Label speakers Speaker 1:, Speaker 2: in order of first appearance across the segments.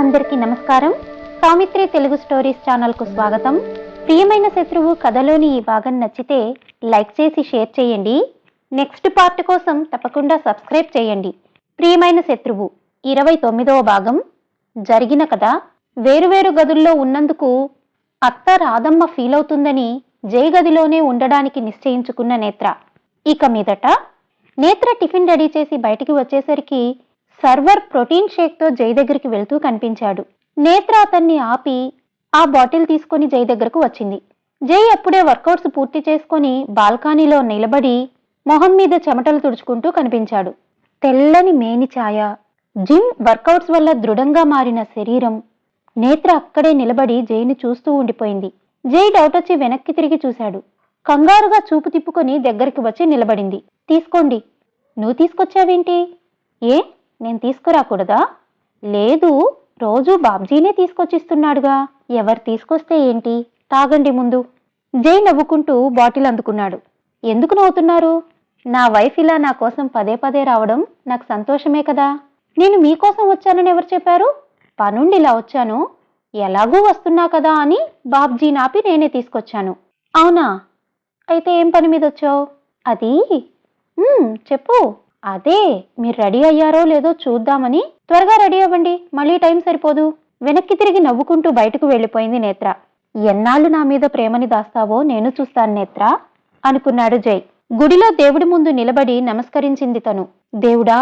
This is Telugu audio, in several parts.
Speaker 1: అందరికీ నమస్కారం. సౌమిత్రి తెలుగు స్టోరీస్ ఛానల్కు స్వాగతం. ప్రియమైన శత్రువు కథలోని ఈ భాగం నచ్చితే లైక్ చేసి షేర్ చేయండి. నెక్స్ట్ పార్ట్ కోసం తప్పకుండా సబ్స్క్రైబ్ చేయండి. ప్రియమైన శత్రువు ఇరవై తొమ్మిదవ భాగం. జరిగిన కథ వేరువేరు గదుల్లో ఉన్నందుకు అత్త రాధమ్మ ఫీల్ అవుతుందని జై గదిలోనే ఉండడానికి నిశ్చయించుకున్న నేత్ర. ఇక మీదట నేత్ర టిఫిన్ రెడీ చేసి బయటికి వచ్చేసరికి సర్వర్ ప్రోటీన్ షేక్తో జై దగ్గరికి వెళ్తూ కనిపించాడు. నేత్ర అతన్ని ఆపి ఆ బాటిల్ తీసుకొని జై దగ్గరకు వచ్చింది. జై అప్పుడే వర్కౌట్స్ పూర్తి చేసుకొని బాల్కనీలో నిలబడి మొహం మీద చెమటలు తుడుచుకుంటూ కనిపించాడు. తెల్లని మేని ఛాయ. జిమ్ వర్కౌట్స్ వల్ల దృఢంగా మారిన శరీరం. నేత్ర అక్కడే నిలబడి జైని చూస్తూ ఉండిపోయింది. జై డౌట్ వచ్చి వెనక్కి తిరిగి చూశాడు. కంగారుగా చూపు తిప్పుకొని దగ్గరికి వచ్చి నిలబడింది. తీసుకోండి. నువ్వు తీసుకొచ్చావేంటి? ఏ? నేను తీసుకురాకూడదా? లేదు రోజు బాబ్జీనే తీసుకొచ్చిస్తున్నాడుగా. ఎవరు తీసుకొస్తే ఏంటి? తాగండి ముందు. జై నవ్వుకుంటూ బాటిల్ అందుకున్నాడు. ఎందుకు నవ్వుతున్నారు? నా వైఫ్ ఇలా నా కోసం పదే పదే రావడం నాకు సంతోషమే కదా. నేను మీకోసం వచ్చానని ఎవరు చెప్పారు? పనుండి ఇలా వచ్చాను. ఎలాగూ వస్తున్నా కదా అని బాబ్జీ నాపి నేనే తీసుకొచ్చాను. అవునా? అయితే ఏం పని మీద వచ్చావు? అది? చెప్పు. అదే మీరు రెడీ అయ్యారో లేదో చూద్దామని త్వరగా రెడీ అవ్వండి మళ్ళీ టైం సరిపోదు. వెనక్కి తిరిగి నవ్వుకుంటూ బయటకు వెళ్ళిపోయింది నేత్ర. ఎన్నాళ్ళు నా మీద ప్రేమని దాస్తావో నేను చూస్తాను నేత్ర అనుకున్నాడు జై. గుడిలో దేవుడి ముందు నిలబడి నమస్కరించింది తను. దేవుడా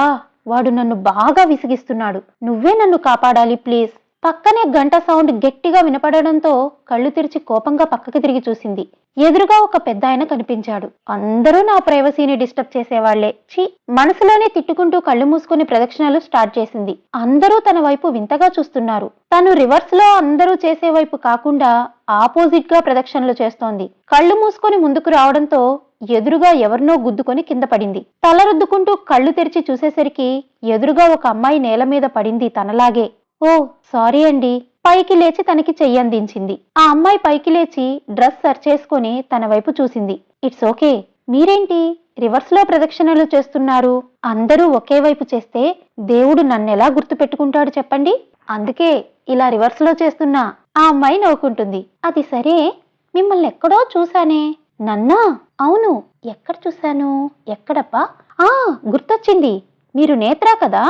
Speaker 1: వాడు నన్ను బాగా విసిగిస్తున్నాడు. నువ్వే నన్ను కాపాడాలి ప్లీజ్. పక్కనే గంట సౌండ్ గట్టిగా వినపడడంతో కళ్ళు తెరిచి కోపంగా పక్కకి తిరిగి చూసింది. ఎదురుగా ఒక పెద్ద ఆయన కనిపించాడు. అందరూ నా ప్రైవసీని డిస్టర్బ్ చేసేవాళ్ళే. ఛీ! మనసులోనే తిట్టుకుంటూ కళ్ళు మూసుకుని ప్రదక్షిణలు స్టార్ట్ చేసింది. అందరూ తన వైపు వింతగా చూస్తున్నారు. తను రివర్స్లో అందరూ చేసే వైపు కాకుండా ఆపోజిట్గా ప్రదక్షిణలు చేస్తోంది. కళ్ళు మూసుకొని ముందుకు రావడంతో ఎదురుగా ఎవరినో గుద్దుకొని కింద పడింది. తలరుద్దుకుంటూ కళ్ళు తెరిచి చూసేసరికి ఎదురుగా ఒక అమ్మాయి నేల మీద పడింది తనలాగే. ఓ సారీ అండి. పైకి లేచి తనకి చెయ్యందించింది ఆ అమ్మాయి పైకి లేచి డ్రెస్ సర్చ్ చేసుకుని తన వైపు చూసింది. It's okay. మీరేంటి? రివర్స్లో ప్రదక్షిణలు చేస్తున్నారు. అందరూ ఒకే వైపు చేస్తే దేవుడు నన్నెలా గుర్తుపెట్టుకుంటాడు చెప్పండి? అందుకే ఇలా రివర్స్లో చేస్తున్నా ఆ అమ్మాయి నవ్వుకుంటుంది. అది సరే. మిమ్మల్ని ఎక్కడో చూశానే. నన్నా? అవును. ఎక్కడ చూశాను? ఎక్కడప్పా ఆ గుర్తొచ్చింది. మీరు నేత్రా కదా?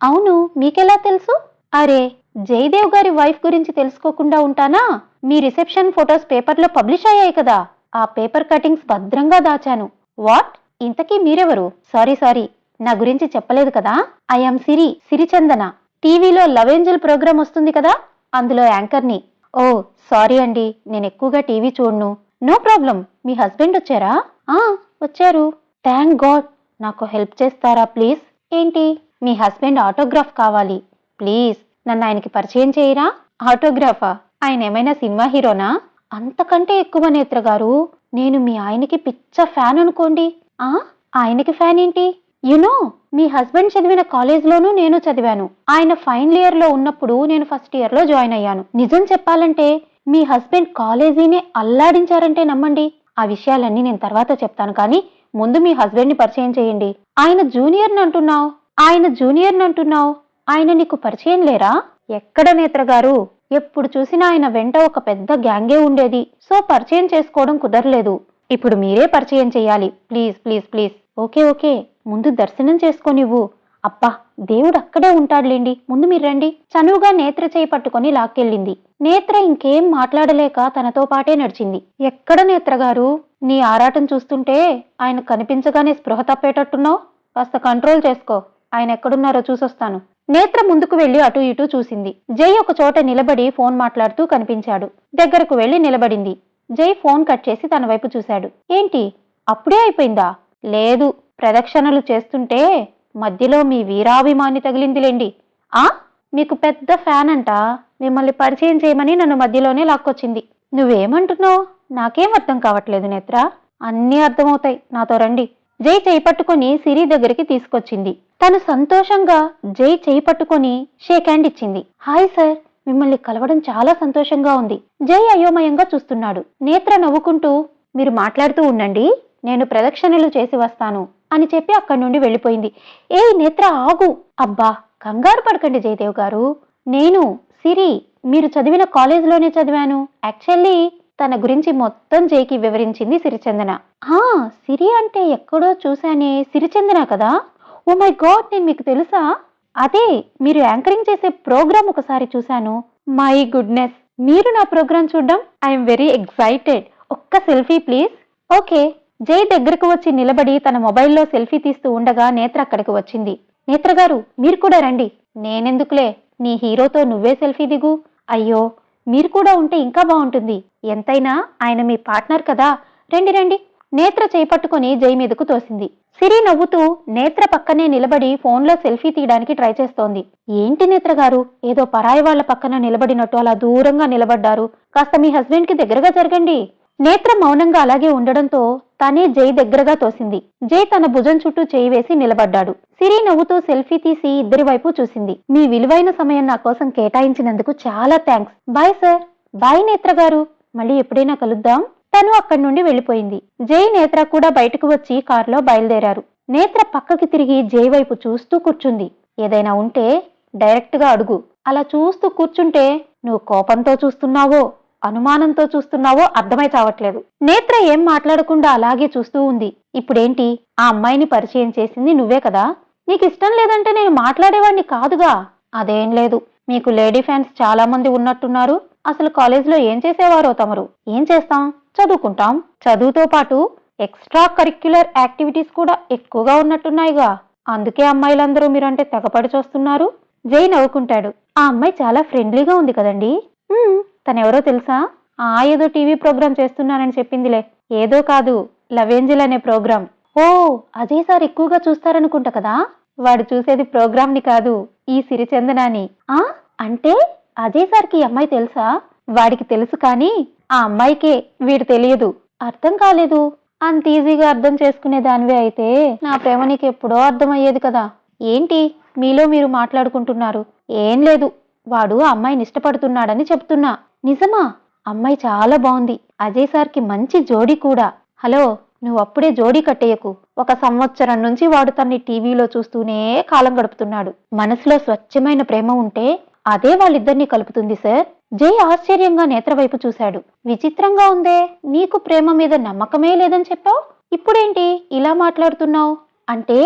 Speaker 1: అవును. మీకెలా తెలుసు? అరే జయదేవ్ గారి వైఫ్ గురించి తెలుసుకోకుండా ఉంటానా? మీ రిసెప్షన్ ఫొటోస్ పేపర్లో పబ్లిష్ అయ్యాయి కదా. ఆ పేపర్ కటింగ్స్ భద్రంగా దాచాను. వాట్? ఇంతకీ మీరెవరు? Sorry sorry. నా గురించి చెప్పలేదు కదా? ఐఎమ్ సిరి సిరిచందన. టీవీలో లవ్ ఏంజల్ ప్రోగ్రామ్ వస్తుంది కదా? అందులో యాంకర్ని. ఓ సారీ అండి. నేను ఎక్కువగా టీవీ చూడను. No problem. మీ హస్బెండ్ వచ్చారా? ఆ వచ్చారు. Thank God. నాకు హెల్ప్ చేస్తారా ప్లీజ్? ఏంటి? మీ హస్బెండ్ ఆటోగ్రాఫ్ కావాలి. ప్లీజ్. నన్ను ఆయనకి పరిచయం చేయరా? ఆటోగ్రాఫా? ఆయన ఏమైనా సినిమా హీరోనా? అంతకంటే ఎక్కువ నేత్ర గారు నేను మీ ఆయనకి పిచ్చ ఫ్యాన్ అనుకోండి. ఆ? ఆయనకి ఫ్యాన్ ఏంటి? యునో మీ హస్బెండ్ చదివిన కాలేజ్లోనూ నేను చదివాను. ఆయన ఫైనల్ ఇయర్లో ఉన్నప్పుడు నేను ఫస్ట్ ఇయర్లో జాయిన్ అయ్యాను. నిజం చెప్పాలంటే మీ హస్బెండ్ కాలేజీనే అల్లాడించారంటే నమ్మండి. ఆ విషయాలన్నీ నేను తర్వాత చెప్తాను కానీ ముందు మీ హస్బెండ్ని పరిచయం చేయండి. ఆయన జూనియర్ని అంటున్నావు. ఆయన జూనియర్ని అంటున్నావు. ఆయన నీకు పరిచయం లేరా? ఎక్కడ నేత్రగారు ఎప్పుడు చూసినా ఆయన వెంట ఒక పెద్ద గ్యాంగే ఉండేది. సో పరిచయం చేసుకోవడం కుదరలేదు. ఇప్పుడు మీరే పరిచయం చేయాలి. Please please please. Okay okay. ముందు దర్శనం చేసుకోనివ్వు అబ్బా దేవుడు అక్కడే ఉంటాడులేండి. ముందు మీరు రండి. చనువుగా నేత్ర చేయి పట్టుకొని లాక్కెళ్ళింది. నేత్ర ఇంకేం మాట్లాడలేక తనతో పాటే నడిచింది. ఎక్కడ నేత్రగారు నీ ఆరాటం చూస్తుంటే ఆయన కనిపించగానే స్పృహ తప్పేటట్టున్నావు? కాస్త కంట్రోల్ చేసుకో. ఆయన ఎక్కడున్నారో చూసొస్తాను. నేత్ర ముందుకు వెళ్ళి అటు ఇటు చూసింది. జై ఒక చోట నిలబడి ఫోన్ మాట్లాడుతూ కనిపించాడు. దగ్గరకు వెళ్ళి నిలబడింది. జై ఫోన్ కట్ చేసి తన వైపు చూశాడు. ఏంటి? అప్పుడే అయిపోయిందా? లేదు. ప్రదక్షిణలు చేస్తుంటే మధ్యలో మీ వీరాభిమాని తగిలిందిలేండి. ఆ? మీకు పెద్ద ఫ్యాన్ అంట. మిమ్మల్ని పరిచయం చేయమని నన్ను మధ్యలోనే లాక్కొచ్చింది. నువ్వేమంటున్నావు? నాకేం అర్థం కావట్లేదు నేత్ర. అన్నీ అర్థమవుతాయి. నాతో రండి. జై చేయి పట్టుకొని సిరి దగ్గరికి తీసుకొచ్చింది. తను సంతోషంగా జై చేయి పట్టుకొని షేక్ హ్యాండ్ ఇచ్చింది. హాయ్ సార్ మిమ్మల్ని కలవడం చాలా సంతోషంగా ఉంది. జై అయోమయంగా చూస్తున్నాడు. నేత్ర నవ్వుకుంటూ మీరు మాట్లాడుతూ ఉండండి నేను ప్రదక్షిణలు చేసి వస్తాను అని చెప్పి అక్కడి నుండి వెళ్ళిపోయింది. ఏ నేత్ర ఆగు. అబ్బా కంగారు పడకండి జయదేవ్ గారు. నేను సిరి మీరు చదివిన కాలేజ్లోనే చదివాను. యాక్చువల్లీ తన గురించి మొత్తం జైకి వివరించింది సిరిచందన. ఆ సిరి అంటే ఎక్కడో చూశానే సిరిచందన కదా? ఓ మై గాడ్ నేను మీకు తెలుసా? అదే మీరు యాంకరింగ్ చేసే ప్రోగ్రామ్ ఒకసారి చూశాను. మై గుడ్నెస్ మీరు నా ప్రోగ్రామ్ చూడడం? ఐఎమ్ వెరీ ఎక్సైటెడ్ ఒక్క సెల్ఫీ ప్లీజ్. ఓకే. జై దగ్గరకు వచ్చి నిలబడి తన మొబైల్లో సెల్ఫీ తీస్తూ ఉండగా నేత్ర అక్కడికి వచ్చింది. నేత్ర గారు మీరు కూడా రండి. నేనెందుకులే? నీ హీరోతో నువ్వే సెల్ఫీ దిగు. అయ్యో మీరు కూడా ఉంటే ఇంకా బాగుంటుంది. ఎంతైనా ఆయన మీ పార్ట్నర్ కదా. రండి రండి. నేత్ర చేపట్టుకుని జై మీదకు తోసింది. సిరి నవ్వుతూ నేత్ర పక్కనే నిలబడి ఫోన్లో సెల్ఫీ తీయడానికి ట్రై చేస్తోంది. ఏంటి నేత్ర గారు? ఏదో పరాయి వాళ్ళ పక్కన నిలబడినట్టు అలా దూరంగా నిలబడ్డారు. కాస్త మీ హస్బెండ్కి దగ్గరగా జరగండి. నేత్ర మౌనంగా అలాగే ఉండడంతో తనే జై దగ్గరగా తోసింది. జై తన భుజం చుట్టూ చేయి వేసి నిలబడ్డాడు. సిరి నవ్వుతూ సెల్ఫీ తీసి ఇద్దరి వైపు చూసింది. మీ విలువైన సమయం నా కోసం కేటాయించినందుకు చాలా థ్యాంక్స్ బాయ్ సార్. బాయ్ నేత్ర గారు. మళ్ళీ ఎప్పుడైనా కలుద్దాం. తను అక్కడి నుండి వెళ్ళిపోయింది. జై నేత్ర కూడా బయటకు వచ్చి కారులో బయలుదేరారు. నేత్ర పక్కకి తిరిగి జై వైపు చూస్తూ కూర్చుంది. ఏదైనా ఉంటే డైరెక్ట్గా అడుగు. అలా చూస్తూ కూర్చుంటే నువ్వు కోపంతో చూస్తున్నావో? అనుమానంతో చూస్తున్నావో అర్థమై చావట్లేదు. నేత్ర ఏం మాట్లాడకుండా అలాగే చూస్తూ ఉంది. ఇప్పుడేంటి? ఆ అమ్మాయిని పరిచయం చేసింది నువ్వే కదా? నీకు ఇష్టం లేదంటే నేను మాట్లాడేవాడిని కాదుగా? అదేం లేదు. మీకు లేడీ ఫ్యాన్స్ చాలా మంది ఉన్నట్టున్నారు. అసలు కాలేజీలో ఏం చేసేవారో తమరు? ఏం చేస్తాం? చదువుకుంటాం. చదువుతో పాటు ఎక్స్ట్రా కరిక్యులర్ యాక్టివిటీస్ కూడా ఎక్కువగా ఉన్నట్టున్నాయిగా. అందుకే అమ్మాయిలందరూ మీరంటే తెగపడి చూస్తున్నారు. జై నవ్వుకుంటాడు. ఆ అమ్మాయి చాలా ఫ్రెండ్లీగా ఉంది కదండి? తనెవరో తెలుసా? ఆ ఏదో టీవీ ప్రోగ్రాం చేస్తున్నానని చెప్పిందిలే. ఏదో కాదు లవేంజల్ అనే ప్రోగ్రాం. ఓ అజయ్ సార్ ఎక్కువగా చూస్తారనుకుంటా కదా? వాడు చూసేది ప్రోగ్రామ్ని కాదు ఈ సిరిచందనాని ఆ అంటే? అజయ్ సార్కి ఈ అమ్మాయి తెలుసా? వాడికి తెలుసు కానీ ఆ అమ్మాయికే వీడు తెలియదు. అర్థం కాలేదు. అంత ఈజీగా అర్థం చేసుకునే దానివే అయితే నా ప్రేమ నీకు ఎప్పుడో అర్థమయ్యేది కదా. ఏంటి? మీలో మీరు మాట్లాడుకుంటున్నారు. ఏం లేదు. వాడు అమ్మాయిని ఇష్టపడుతున్నాడని చెప్తున్నా. నిజమా? అమ్మాయి చాలా బాగుంది అజయ్ సార్కి మంచి జోడీ కూడా. హలో నువ్వు అప్పుడే జోడీ కట్టేయకు. ఒక సంవత్సరం నుంచి వాడు తన్ని టీవీలో చూస్తూనే కాలం గడుపుతున్నాడు. మనసులో స్వచ్ఛమైన ప్రేమ ఉంటే అదే వాళ్ళిద్దరినీ కలుపుతుంది సార్. జై ఆశ్చర్యంగా నేత్రవైపు చూశాడు. విచిత్రంగా ఉందే. నీకు ప్రేమ మీద నమ్మకమే లేదని చెప్పావు? ఇప్పుడేంటి ఇలా మాట్లాడుతున్నావు? అంటే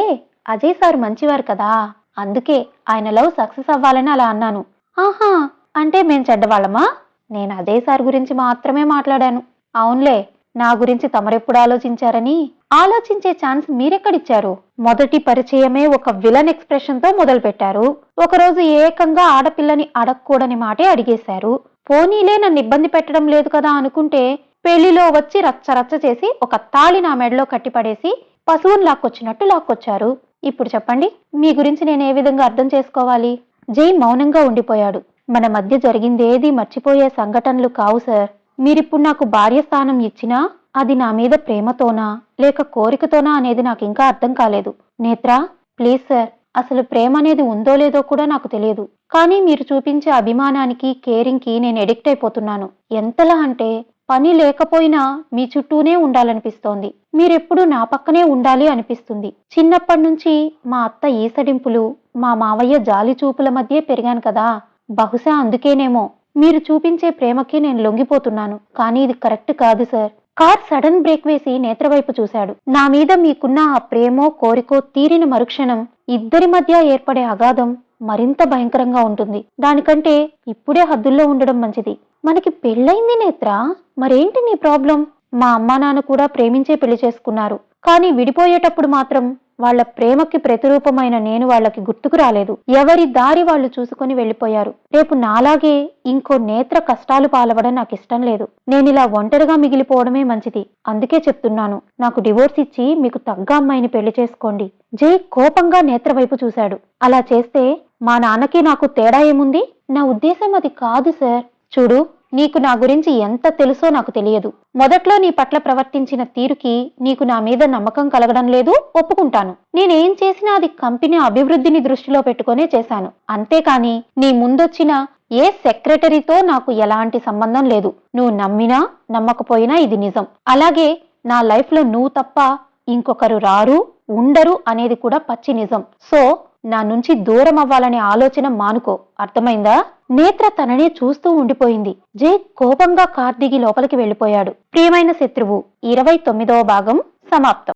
Speaker 1: అజయ్ సార్ మంచివారు కదా. అందుకే ఆయన లవ్ సక్సెస్ అవ్వాలని అలా అన్నాను. ఆహా అంటే మేం చెడ్డవాళ్ళమా? నేను అదే సార్ గురించి మాత్రమే మాట్లాడాను. అవునులే నా గురించి తమరెప్పుడు ఆలోచించారని? ఆలోచించే ఛాన్స్ మీరెక్కడిచ్చారు? మొదటి పరిచయమే ఒక విలన్ ఎక్స్ప్రెషన్తో మొదలుపెట్టారు. ఒకరోజు ఏకంగా ఆడపిల్లని అడగకూడని మాటే అడిగేశారు. పోనీలే నన్ను ఇబ్బంది పెట్టడం లేదు కదా అనుకుంటే పెళ్ళిలో వచ్చి రచ్చ రచ్చ చేసి ఒక తాళి నా మెడలో కట్టిపడేసి పశువుని లాక్కొచ్చినట్టు లాక్కొచ్చారు. ఇప్పుడు చెప్పండి మీ గురించి నేను ఏ విధంగా అర్థం చేసుకోవాలి? జై మౌనంగా ఉండిపోయాడు. మన మధ్య జరిగిందేది మర్చిపోయే సంఘటనలు కావు సార్. మీరిప్పుడు నాకు భార్య స్థానం ఇచ్చినా అది నా మీద ప్రేమతోనా లేక కోరికతోనా అనేది నాకు ఇంకా అర్థం కాలేదు. Netra please sir. అసలు ప్రేమ అనేది ఉందో లేదో కూడా నాకు తెలియదు. కానీ మీరు చూపించే అభిమానానికి కేరింగ్కి నేను ఎడిక్ట్ అయిపోతున్నాను. ఎంతలా అంటే పని లేకపోయినా మీ చుట్టూనే ఉండాలనిపిస్తోంది. మీరెప్పుడు నా పక్కనే ఉండాలి అనిపిస్తుంది. చిన్నప్పటి నుంచి మా అత్త ఈసడింపులు మా మావయ్య జాలి చూపుల మధ్య పెరిగాను కదా. బహుశా అందుకేనేమో. మీరు చూపించే ప్రేమకి నేను లొంగిపోతున్నాను. కానీ ఇది కరెక్ట్ కాదు సార్. కార్ సడన్ బ్రేక్ వేసి నేత్రవైపు చూశాడు. నా మీద మీకున్న ఆ ప్రేమో కోరికో తీరిన మరుక్షణం ఇద్దరి మధ్య ఏర్పడే అగాధం మరింత భయంకరంగా ఉంటుంది. దానికంటే ఇప్పుడే హద్దుల్లో ఉండడం మంచిది. మనకి పెళ్ళైంది నేత్ర. మరేంటి నీ ప్రాబ్లం? మా అమ్మా నాన్న కూడా ప్రేమించే పెళ్ళి చేసుకున్నారు. కానీ విడిపోయేటప్పుడు మాత్రం వాళ్ళ ప్రేమకి ప్రతిరూపమైన నేను వాళ్ళకి గుర్తుకు రాలేదు. ఎవరి దారి వాళ్ళు చూసుకుని వెళ్ళిపోయారు. రేపు నాలాగే ఇంకో నేత్ర కష్టాలు పాలవడం నాకు ఇష్టం లేదు. నేనిలా ఒంటరిగా మిగిలిపోవడమే మంచిది. అందుకే చెప్తున్నాను. నాకు డివోర్స్ ఇచ్చి మీకు తగ్గ అమ్మాయిని పెళ్ళి చేసుకోండి. జై కోపంగా నేత్ర వైపు చూశాడు. అలా చేస్తే మా నాన్నకి నాకు తేడా ఏముంది? నా ఉద్దేశం అది కాదు సార్. చూడు నీకు నా గురించి ఎంత తెలుసో నాకు తెలియదు. మొదట్లో నీ పట్ల ప్రవర్తించిన తీరుకి నీకు నా మీద నమ్మకం కలగడం లేదు ఒప్పుకుంటాను. నేనేం చేసినా అది కంపెనీ అభివృద్ధిని దృష్టిలో పెట్టుకునే చేశాను. అంతేకాని నీ ముందొచ్చిన ఏ సెక్రటరీతో నాకు ఎలాంటి సంబంధం లేదు. నువ్వు నమ్మినా నమ్మకపోయినా ఇది నిజం. అలాగే నా లైఫ్లో నువ్వు తప్ప ఇంకొకరు రారు ఉండరు అనేది కూడా పచ్చి నిజం. సో నా నుంచి దూరం అవ్వాలనే ఆలోచన మానుకో. అర్థమైందా? నేత్ర తననే చూస్తూ ఉండిపోయింది. జే కోపంగా కార్ దిగి లోపలికి వెళ్ళిపోయాడు ప్రియమైన శత్రువు ఇరవై తొమ్మిదవ భాగం సమాప్తం.